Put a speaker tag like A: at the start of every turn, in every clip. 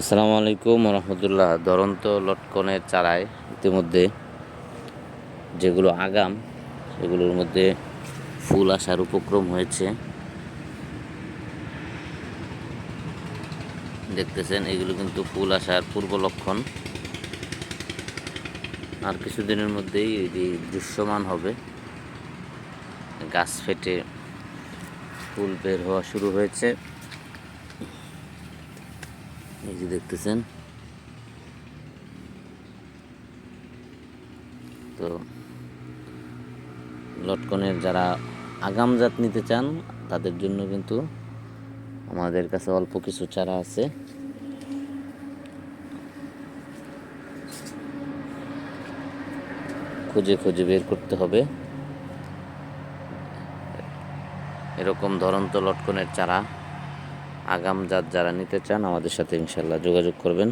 A: আসসালামু আলাইকুম রহমতুল্লাহ। দরন্ত লটকনের চারায় ইতিমধ্যে যেগুলো আগাম, সেগুলোর মধ্যে ফুল আসার উপক্রম হয়েছে। দেখতেছেন, এগুলো কিন্তু ফুল আসার পূর্ব লক্ষণ। আর কিছুদিনের মধ্যেই এটি দৃশ্যমান হবে। গাছ ফেটে ফুল বের হওয়া শুরু হয়েছে। এই যে দেখতেছেন। তো লটকনের যারা আগাম জাত নিতে চান, তাদের জন্য কিন্তু আমাদের কাছে অল্প কিছু চারা আছে। খুঁজে খুঁজে বের করতে হবে। এরকম ধরন্ত লটকনের চারা আগাম জাত যারা নিতে চান আমাদের সাথে ইনশাল্লাহ যোগাযোগ করবেন।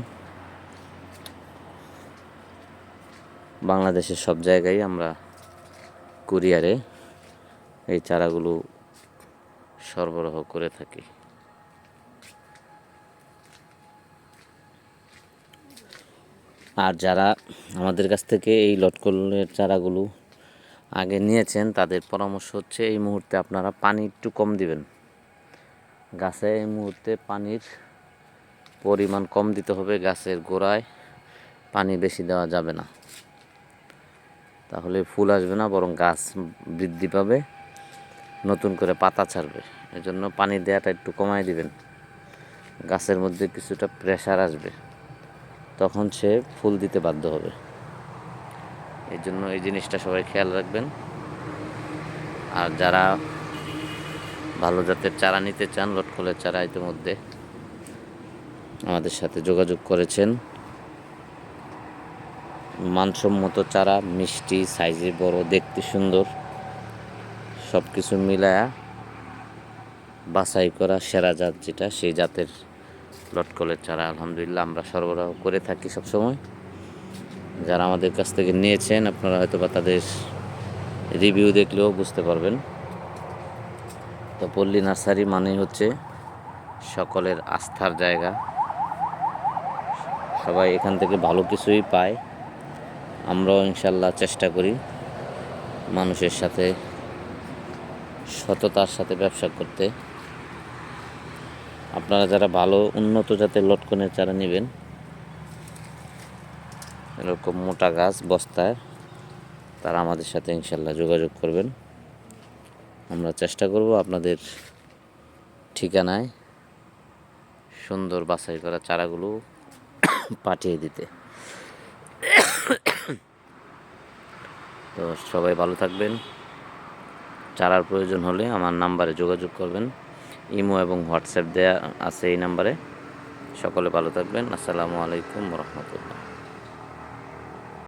A: বাংলাদেশের সব জায়গায় আমরা কুরিয়ারে এই চারাগুলো সরবরাহ করে থাকি। আর যারা আমাদের কাছ থেকে এই লটকলের চারাগুলো আগে নিয়েছেন, তাদের পরামর্শ হচ্ছে এই মুহূর্তে আপনারা পানি একটু কম দিবেন। গাছে এই মুহূর্তে পানির পরিমাণ কম দিতে হবে, গাছের গোড়ায় পানি বেশি দেওয়া যাবে না। তাহলে ফুল আসবে না, বরং গাছ বৃদ্ধি পাবে, নতুন করে পাতা ছাড়বে। এজন্য পানি দেওয়াটা একটু কমায় দিবেন। গাছের মধ্যে কিছুটা প্রেশার আসবে। তখন সে ফুল দিতে বাধ্য হবে। এই জন্য এই জিনিসটা সবাই খেয়াল রাখবেন। আর যারা ভালো জাতের চারা নিতে চান, লটকলের চারা ইতিমধ্যে আমাদের সাথে যোগাযোগ করেছেন। মানসম্মত চারা, মিষ্টি, সাইজে বড়, দেখতে সুন্দর সব কিছু মিলায়া বাছাই করা সেরা জাত যেটা, সেই জাতের লটকলের চারা আলহামদুলিল্লাহ আমরা সরবরাহ করে থাকি সবসময়। যারা আমাদের কাছ থেকে নিয়েছেন, আপনারা হয়তো বা তাদের রিভিউ দেখলেও বুঝতে পারবেন। তো পল্লী নার্সারি মানেই হচ্ছে সকলের আস্থার জায়গা। সবাই এখান থেকে ভালো কিছুই পায়। আমরাও ইনশাল্লাহ চেষ্টা করি মানুষের সাথে সততার সাথে ব্যবসা করতে। আপনারা যারা ভালো উন্নত জাতের লটকনের চারা নেবেন, এরকম মোটা গাছ বস্তায় তারা আমাদের সাথে ইনশাল্লাহ যোগাযোগ করবেন। আমরা চেষ্টা করব আপনাদের ঠিকানায় সুন্দর বাছাই করা চারাগুলো পাঠিয়ে দিতে। তো সবাই ভালো থাকবেন। চারার প্রয়োজন হলে আমার নাম্বারে যোগাযোগ করবেন। ইমো এবং হোয়াটসঅ্যাপ দেয়া আছে এই নাম্বারে। সকলে ভালো থাকবেন। আসসালামু আলাইকুম রহমতুল্লাহ।